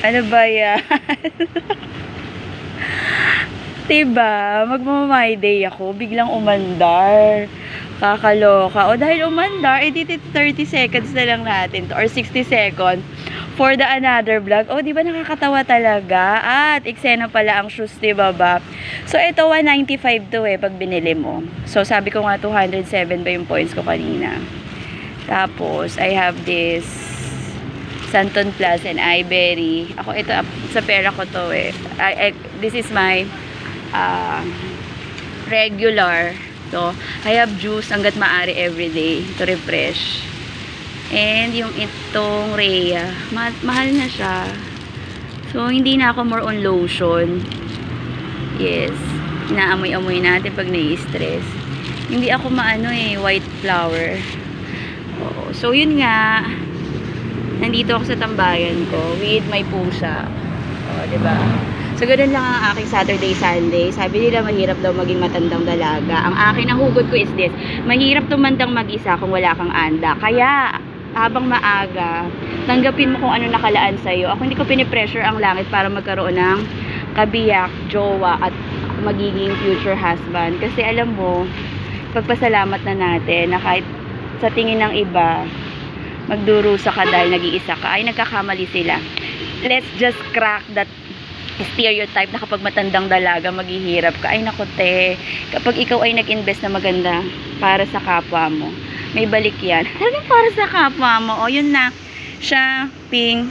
Ano ba yan? diba? Magmamay day ako. Biglang umandar. Kakaloka. O dahil umandar, eh di 30 seconds na lang natin. Or 60 seconds for the another vlog. O, di ba nakakatawa talaga? At, eksena pala ang shoes, di ba ba? So, ito, 195 to eh, pag binili mo. So, sabi ko nga, 207 ba yung points ko kanina. Tapos, I have this Santon Plus and Iberry. Ako, ito, sa pera ko to eh. I, I- this is my uh, regular. So, I have juice hanggat maaari everyday to refresh. And yung itong Rhea, ma- mahal na siya. So, hindi na ako more on lotion. Yes. Inaamoy-amoy natin pag nai-stress. Hindi ako maano eh, white flower. Oo. So, yun nga. Nandito ako sa tambayan ko with my pusa. O, di ba? So, ganun lang ang aking Saturday, Sunday. Sabi nila, mahirap daw maging matandang dalaga. Ang akin, ang hugot ko is this. Mahirap tumandang mag-isa kung wala kang anda. Kaya, habang maaga, tanggapin mo kung ano nakalaan sa'yo. Ako hindi ko pinipressure ang langit para magkaroon ng kabiyak, jowa, at magiging future husband. Kasi alam mo, pagpasalamat na natin na kahit sa tingin ng iba, magdurusa ka dahil nag-iisa ka, ay nagkakamali sila. Let's just crack that stereotype na kapag matandang dalaga, maghihirap ka. Ay naku te, kapag ikaw ay nag-invest na maganda para sa kapwa mo, may balik yan. Talagang para sa kapwa mo. O yun na, shopping